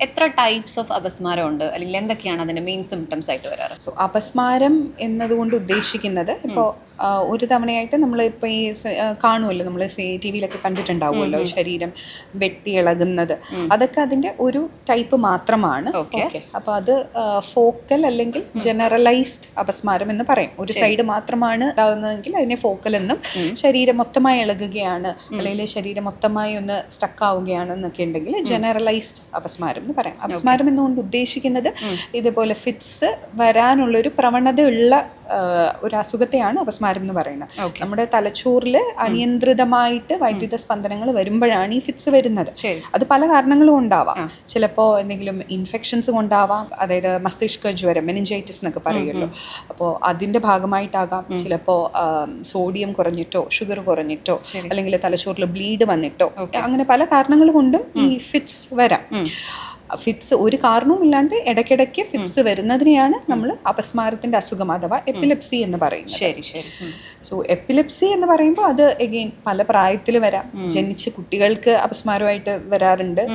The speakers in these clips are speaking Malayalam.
എത്ര ടൈപ്സ് ഓഫ് അപസ്മാരം ഉണ്ട് അല്ലെങ്കിൽ എന്തൊക്കെയാണ് അതിന്റെ മെയിൻ സിംറ്റംസ് ആയിട്ട് വരാറ്? സോ അപസ്മാരം എന്നതുകൊണ്ട് ഉദ്ദേശിക്കുന്നത് ഇപ്പോൾ ഒരു തവണയായിട്ട് നമ്മൾ ഇപ്പോൾ ഈ കാണുമല്ലോ നമ്മൾ ടി വിയിലൊക്കെ കണ്ടിട്ടുണ്ടാവുമല്ലോ ശരീരം വെട്ടി ഇളകുന്നത്. അതൊക്കെ അതിന്റെ ഒരു ടൈപ്പ് മാത്രമാണ്. ഓക്കെ. അപ്പോൾ അത് ഫോക്കൽ അല്ലെങ്കിൽ ജനറലൈസ്ഡ് അപസ്മാരം എന്ന് പറയും. ഒരു സൈഡ് മാത്രമാണ് ഉണ്ടാകുന്നതെങ്കിൽ അതിനെ ഫോക്കൽ എന്നും ശരീരം മൊത്തമായി ഇളകുകയാണ് അല്ലെങ്കിൽ ശരീരം മൊത്തമായി ഒന്ന് സ്റ്റക്ക് ആവുകയാണ് എന്നൊക്കെ ഉണ്ടെങ്കിൽ ജനറലൈസ്ഡ് അപസ്മാരം എന്ന് പറയാം. അപസ്മാരം എന്നുകൊണ്ട് ഉദ്ദേശിക്കുന്നത് ഇതുപോലെ ഫിറ്റ്സ് വരാനുള്ളൊരു പ്രവണതയുള്ള ഒരു അസുഖത്തെയാണ് അപസ്മാരം എന്ന് പറയുന്നത്. നമ്മുടെ തലച്ചോറിൽ അനിയന്ത്രിതമായിട്ട് വൈദ്യുത സ്പന്ദനങ്ങൾ വരുമ്പോഴാണ് ഈ ഫിറ്റ്സ് വരുന്നത്. അത് പല കാരണങ്ങളും ഉണ്ടാവാം. ചിലപ്പോൾ എന്തെങ്കിലും ഇൻഫെക്ഷൻസ് കൊണ്ടാവാം. അതായത് മസ്തിഷ്ക ജ്വരം മെനിഞ്ചൈറ്റിസ് എന്നൊക്കെ പറയുമല്ലോ. അപ്പോൾ അതിന്റെ ഭാഗമായിട്ടാകാം. ചിലപ്പോൾ സോഡിയം കുറഞ്ഞിട്ടോ ഷുഗർ കുറഞ്ഞിട്ടോ അല്ലെങ്കിൽ തലച്ചോറിൽ ബ്ലീഡ് വന്നിട്ടോ. അങ്ങനെ പല കാരണങ്ങൾ കൊണ്ടും ഈ ഫിറ്റ്സ് വരാം. ഫിറ്റ്സ് ഒരു കാരണവും ഇല്ലാണ്ട് ഇടയ്ക്കിടയ്ക്ക് ഫിറ്റ്സ് വരുന്നതിനെയാണ് നമ്മൾ അപസ്മാരത്തിന്റെ അസുഖം അഥവാ എപ്പിലെപ്സി എന്ന് പറയുന്നത്. ശരി ശരി. സോ എപ്പിലെപ്സി എന്ന് പറയുമ്പോൾ അത് എഗെയിൻ പല പ്രായത്തിൽ വരാം. ജനിച്ച കുട്ടികൾക്ക് അപസ്മാരമായിട്ട് വരാറുണ്ട്.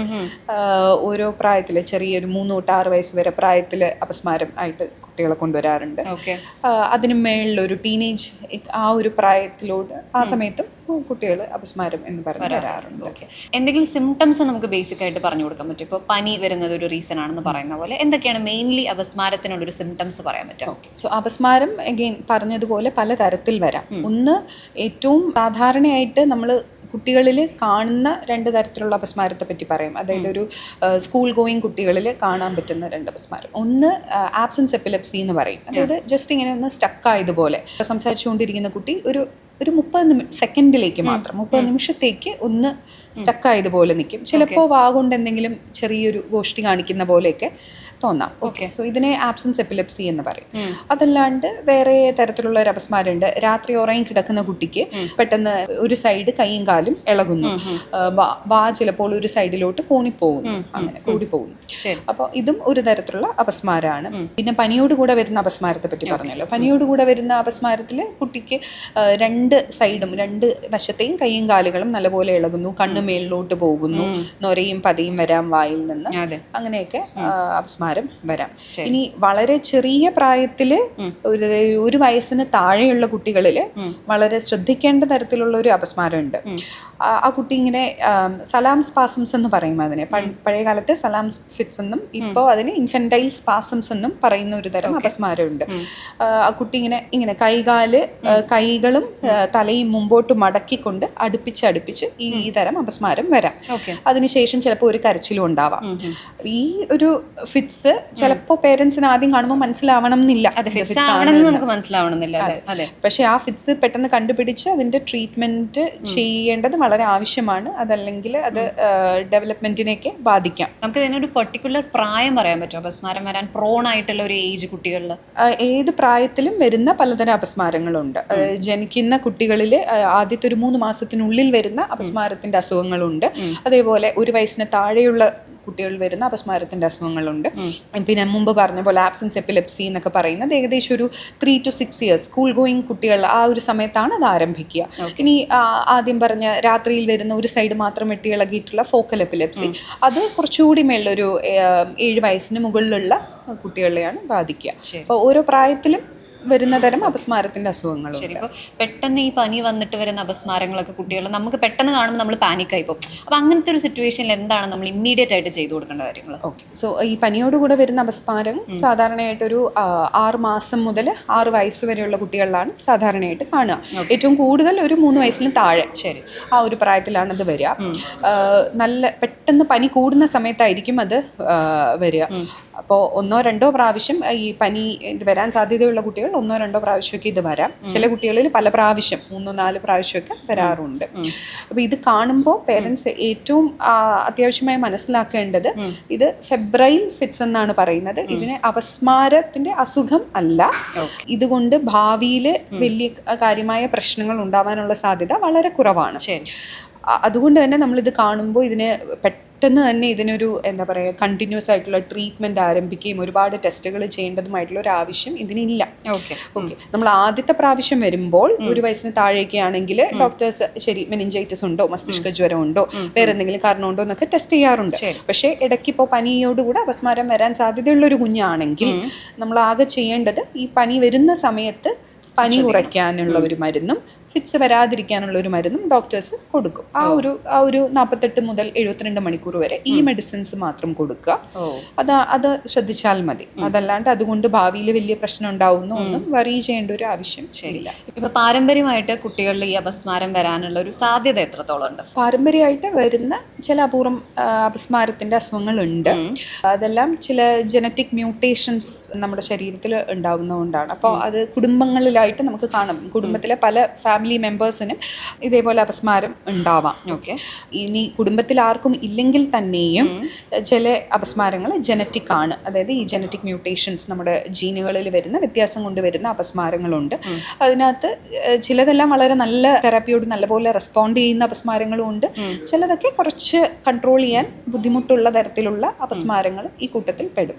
ഓരോ പ്രായത്തിൽ ചെറിയൊരു മൂന്ന് തൊട്ട് ആറ് വയസ്സ് വരെ പ്രായത്തിൽ അപസ്മാരം ആയിട്ട് കുട്ടികളെ കൊണ്ടുവരാറുണ്ട്. അതിനു മേളിലൊരു ടീനേജ് ആ ഒരു പ്രായത്തിലോട്ട് ആ സമയത്തും കുട്ടികൾ അപസ്മാരം എന്ന് പറഞ്ഞ് വരാറുണ്ട്. ഓക്കെ. എന്തെങ്കിലും സിംറ്റംസ് നമുക്ക് ബേസിക് ആയിട്ട് പറഞ്ഞു കൊടുക്കാൻ പറ്റും. ഇപ്പോൾ പനി വരുന്നത് ഒരു റീസൺ ആണെന്ന് പറയുന്ന പോലെ എന്തൊക്കെയാണ് മെയിൻലി അപസ്മാരത്തിനുള്ളൊരു സിംറ്റംസ് പറയാൻ പറ്റും ഓക്കെ. സോ അപസ്മാരം അഗെയിൻ പറഞ്ഞതുപോലെ പല തരത്തിൽ വരാം ഒന്ന് ഏറ്റവും സാധാരണയായിട്ട് നമ്മൾ കുട്ടികളിൽ കാണുന്ന രണ്ട് തരത്തിലുള്ള അപസ്മാരത്തെ പറ്റി പറയും. അതായത് ഒരു സ്കൂൾ ഗോയിങ് കുട്ടികളിൽ കാണാൻ പറ്റുന്ന രണ്ട് അപസ്മാരം. ഒന്ന് ആബ്സൻസ് എപ്പിലെപ്സി എന്ന് പറയും. അതായത് ജസ്റ്റ് ഇങ്ങനെ ഒന്ന് സ്റ്റക്ക് ആയതുപോലെ. സംസാരിച്ചുകൊണ്ടിരിക്കുന്ന കുട്ടി ഒരു ഒരു മുപ്പത് നിമി സെക്കൻഡിലേക്ക് മാത്രം. മുപ്പത് നിമിഷത്തേക്ക് ഒന്ന് സ്റ്റക്ക് ആയതുപോലെ നിൽക്കും ചിലപ്പോൾ വാ കൊണ്ട് എന്തെങ്കിലും ചെറിയൊരു ഗോഷ്ടി കാണിക്കുന്ന പോലെയൊക്കെ തോന്നാം. ഓക്കെ സോ ഇതിനെ ആബ്സൻസ് എപ്പിലെപ്സി എന്ന് പറയും. അതല്ലാണ്ട് വേറെ തരത്തിലുള്ള ഒരു അപസ്മാരമുണ്ട്. രാത്രി ഉറങ്ങി കിടക്കുന്ന കുട്ടിക്ക് പെട്ടെന്ന് ഒരു സൈഡ് കൈയും കാലും ഇളകുന്നു. വാ- ചിലപ്പോൾ ഒരു സൈഡിലോട്ട് കൂണിപ്പോകുന്നു. അങ്ങനെ കൂടിപ്പോകുന്നു. അപ്പോൾ ഇതും ഒരു തരത്തിലുള്ള അപസ്മാരമാണ് പിന്നെ പനിയോട് കൂടെ വരുന്ന അപസ്മാരത്തെ പറ്റി പറഞ്ഞല്ലോ. പനിയോട് കൂടെ വരുന്ന അപസ്മാരത്തിൽ കുട്ടിക്ക് ആ, രണ്ട് സൈഡും രണ്ട് വശത്തെയും കൈയും കാലുകളും നല്ലപോലെ ഇളകുന്നു കണ്ണ് മേളിലോട്ട് പോകുന്നു നൊരയും പതയും വരാം വായിൽ നിന്ന്. അങ്ങനെയൊക്കെ അപസ്മാരം വരാം. ഇനി വളരെ ചെറിയ പ്രായത്തിൽ ഒരു ഒരു വയസ്സിന് താഴെയുള്ള കുട്ടികളിൽ വളരെ ശ്രദ്ധിക്കേണ്ട തരത്തിലുള്ള ഒരു അപസ്മാരം ഉണ്ട് ആ കുട്ടി ഇങ്ങനെ സലാം സ്പാസംസ് എന്ന് പറയും അതിനെ. പഴയ കാലത്തെ സലാം ഫിറ്റ്സ് എന്നും ഇപ്പോൾ അതിന് ഇൻഫെന്റൈൽ സ്പാസംസ് എന്നും പറയുന്ന ഒരു തരം അപസ്മാരമുണ്ട്. ആ, കുട്ടി ഇങ്ങനെ ഇങ്ങനെ കൈകാൽ കൈകളും തലയും മുമ്പോട്ട് മടക്കിക്കൊണ്ട് അടുപ്പിച്ച് അടുപ്പിച്ച് ഈ തരം അപസ്മാരം വരാം. അതിനുശേഷം ചിലപ്പോൾ ഒരു കരച്ചിലും ഉണ്ടാവാം. ഈ ഒരു ഫിറ്റ്സ് ചിലപ്പോൾ പേരൻസിന് ആദ്യം കാണുമ്പോൾ മനസ്സിലാവണം എന്നില്ല. പക്ഷേ ആ ഫിറ്റ്സ് പെട്ടെന്ന് കണ്ടുപിടിച്ച് അതിന്റെ ട്രീറ്റ്മെന്റ് ചെയ്യേണ്ടത് വളരെ ആവശ്യമാണ്. അതല്ലെങ്കിൽ അത് ഡെവലപ്മെന്റിനെയൊക്കെ ബാധിക്കാം. നമുക്ക് ഇതിനൊരു പെർട്ടിക്കുലർ പ്രായം പറയാൻ പറ്റുമോ? അപസ്മാരം വരാൻ പ്രോൺ ആയിട്ടുള്ള ഒരു ഏജ് കുട്ടികളിൽ ഏത് ഏത് പ്രായത്തിലും വരുന്ന പലതരം അപസ്മാരങ്ങളുണ്ട്. ജനിക്കുന്ന കുട്ടികളിൽ ആദ്യത്തെ ഒരു മൂന്ന് മാസത്തിനുള്ളിൽ വരുന്ന അപസ്മാരത്തിന്റെ അസുഖങ്ങളുണ്ട്. അതേപോലെ ഒരു വയസ്സിന് താഴെയുള്ള കുട്ടികൾ വരുന്ന അപസ്മാരത്തിന്റെ അസുഖങ്ങളുണ്ട്. പിന്നെ മുമ്പ് പറഞ്ഞ പോലെ ആബ്സൻസ് എപ്പിലെപ്സി എന്നൊക്കെ പറയുന്നത് ഏകദേശം ഒരു three to six years school going കുട്ടികൾ ആ ഒരു സമയത്താണ് അത് ആരംഭിക്കുക. ഇനി ആദ്യം പറഞ്ഞ രാത്രിയിൽ വരുന്ന ഒരു സൈഡ് മാത്രം വെട്ടി ഇളകിയിട്ടുള്ള ഫോക്കൽ എപ്പിലെപ്സി അത് കുറച്ചുകൂടി മേളിലൊരു ഏഴ് വയസ്സിന് മുകളിലുള്ള കുട്ടികളെയാണ് ബാധിക്കുക. അപ്പോൾ ഓരോ പ്രായത്തിലും വരുന്ന തരം അപസ്മാരത്തിന്റെ അസുഖങ്ങൾ ശരി ഇപ്പോൾ പെട്ടെന്ന് ഈ പനി വന്നിട്ട് വരുന്ന അപസ്മാരങ്ങളൊക്കെ കുട്ടികൾ നമുക്ക് പെട്ടെന്ന് കാണുമ്പോൾ നമ്മൾ പാനിക് ആയി പോകും. അപ്പോൾ അങ്ങനത്തെ ഒരു സിറ്റുവേഷനിൽ എന്താണ് നമ്മൾ ഇമ്മീഡിയറ്റ് ആയിട്ട് ചെയ്തു കൊടുക്കേണ്ട കാര്യങ്ങൾ ഓക്കെ. സോ ഈ പനിയോടുകൂടെ വരുന്ന അപസ്മാരം സാധാരണയായിട്ടൊരു ഒരു ആറ് മാസം മുതൽ ആറ് വയസ്സ് വരെയുള്ള കുട്ടികളിലാണ് സാധാരണയായിട്ട് കാണുക. ഏറ്റവും കൂടുതൽ ഒരു മൂന്ന് വയസ്സിന് താഴെ ശരി. ആ ഒരു പ്രായത്തിലാണ് അത് വരിക നല്ല പെട്ടെന്ന് പനി കൂടുന്ന സമയത്തായിരിക്കും അത് വരിക. അപ്പോൾ ഒന്നോ രണ്ടോ പ്രാവശ്യം ഈ പനി ഇത് വരാൻ സാധ്യതയുള്ള കുട്ടികൾ ഒന്നോ രണ്ടോ പ്രാവശ്യമൊക്കെ ഇത് വരാം. ചില കുട്ടികളിൽ പല പ്രാവശ്യം മൂന്നോ നാല് പ്രാവശ്യമൊക്കെ വരാറുണ്ട്. അപ്പോൾ ഇത് കാണുമ്പോൾ പേരൻസ് ഏറ്റവും അത്യാവശ്യമായി മനസ്സിലാക്കേണ്ടത് ഇത് ഫെബ്രൈൽ ഫിറ്റ്സ് എന്നാണ് പറയുന്നത്. ഇതിന് അപസ്മാരത്തിന്റെ അസുഖം അല്ല. ഇതുകൊണ്ട് ഭാവിയിൽ വലിയ കാര്യമായ പ്രശ്നങ്ങൾ ഉണ്ടാവാനുള്ള സാധ്യത വളരെ കുറവാണ്. അതുകൊണ്ട് തന്നെ നമ്മളിത് കാണുമ്പോൾ ഇതിന് പെട്ടെന്ന് പെട്ടെന്ന് തന്നെ ഇതിനൊരു എന്താ പറയുക കണ്ടിന്യൂസ് ആയിട്ടുള്ള ട്രീറ്റ്മെന്റ് ആരംഭിക്കുകയും ഒരുപാട് ടെസ്റ്റുകൾ ചെയ്യേണ്ടതുമായിട്ടുള്ള ഒരു ആവശ്യം ഇതിനില്ല. ഓക്കെ ഓക്കെ നമ്മൾ ആദ്യത്തെ പ്രാവശ്യം വരുമ്പോൾ ഒരു വയസ്സിന് താഴേക്ക് ആണെങ്കിൽ ഡോക്ടേഴ്സ് ശരി മെനിഞ്ചൈറ്റിസ് ഉണ്ടോ മസ്തിഷ്ക ജ്വരം ഉണ്ടോ വേറെ എന്തെങ്കിലും കാരണമുണ്ടോ എന്നൊക്കെ ടെസ്റ്റ് ചെയ്യാറുണ്ട്. പക്ഷേ ഇടയ്ക്ക് ഇപ്പോൾ പനിയോടുകൂടെ അപസ്മാരം വരാൻ സാധ്യതയുള്ള ഒരു കുഞ്ഞാണെങ്കിൽ നമ്മൾ ആകെ ചെയ്യേണ്ടത് ഈ പനി വരുന്ന സമയത്ത് പനി കുറയ്ക്കാനുള്ള ഒരു മരുന്നും ഫിറ്റ്സ് വരാതിരിക്കാനുള്ള ഒരു മരുന്നും ഡോക്ടേഴ്സ് കൊടുക്കും. ആ ഒരു ആ ഒരു നാൽപ്പത്തെട്ട് മുതൽ എഴുപത്തിരണ്ട് മണിക്കൂർ വരെ ഈ മെഡിസിൻസ് മാത്രം കൊടുക്കുക. അത് അത് ശ്രദ്ധിച്ചാൽ മതി. അതല്ലാണ്ട് അതുകൊണ്ട് ഭാവിയിൽ വലിയ പ്രശ്നം ഉണ്ടാവുന്നു ഒന്നും വറി ചെയ്യേണ്ട ഒരു ആവശ്യം ശരിയില്ല ഇപ്പൊ പാരമ്പര്യമായിട്ട് കുട്ടികളിൽ ഈ അപസ്മാരം വരാനുള്ള ഒരു സാധ്യത എത്രത്തോളം ഉണ്ട്? പാരമ്പര്യമായിട്ട് വരുന്ന ചില അപൂർവം അപസ്മാരത്തിന്റെ അസുഖങ്ങളുണ്ട് അതെല്ലാം ചില ജനറ്റിക് മ്യൂട്ടേഷൻസ് നമ്മുടെ ശരീരത്തിൽ ഉണ്ടാവുന്നതുകൊണ്ടാണ്. അപ്പോൾ അത് കുടുംബങ്ങളിലായിട്ട് നമുക്ക് കാണാം. കുടുംബത്തിലെ പല ഫാമിലി മെമ്പേഴ്സിനും ഇതേപോലെ അപസ്മാരം ഉണ്ടാവാം. ഓക്കെ ഇനി കുടുംബത്തിൽ ആർക്കും ഇല്ലെങ്കിൽ തന്നെയും ചില അപസ്മാരങ്ങൾ ജനറ്റിക് ആണ്. അതായത് ഈ ജനറ്റിക് മ്യൂട്ടേഷൻസ് നമ്മുടെ ജീനുകളിൽ വരുന്ന വ്യത്യാസം കൊണ്ടുവരുന്ന അപസ്മാരങ്ങളുണ്ട്. അതിനകത്ത് ചിലതെല്ലാം വളരെ നല്ല തെറാപ്പിയോട് നല്ലപോലെ റെസ്പോണ്ട് ചെയ്യുന്ന അപസ്മാരങ്ങളും ഉണ്ട്. ചിലതൊക്കെ കുറച്ച് കൺട്രോൾ ചെയ്യാൻ ബുദ്ധിമുട്ടുള്ള തരത്തിലുള്ള അപസ്മാരങ്ങൾ ഈ കൂട്ടത്തിൽ പെടും.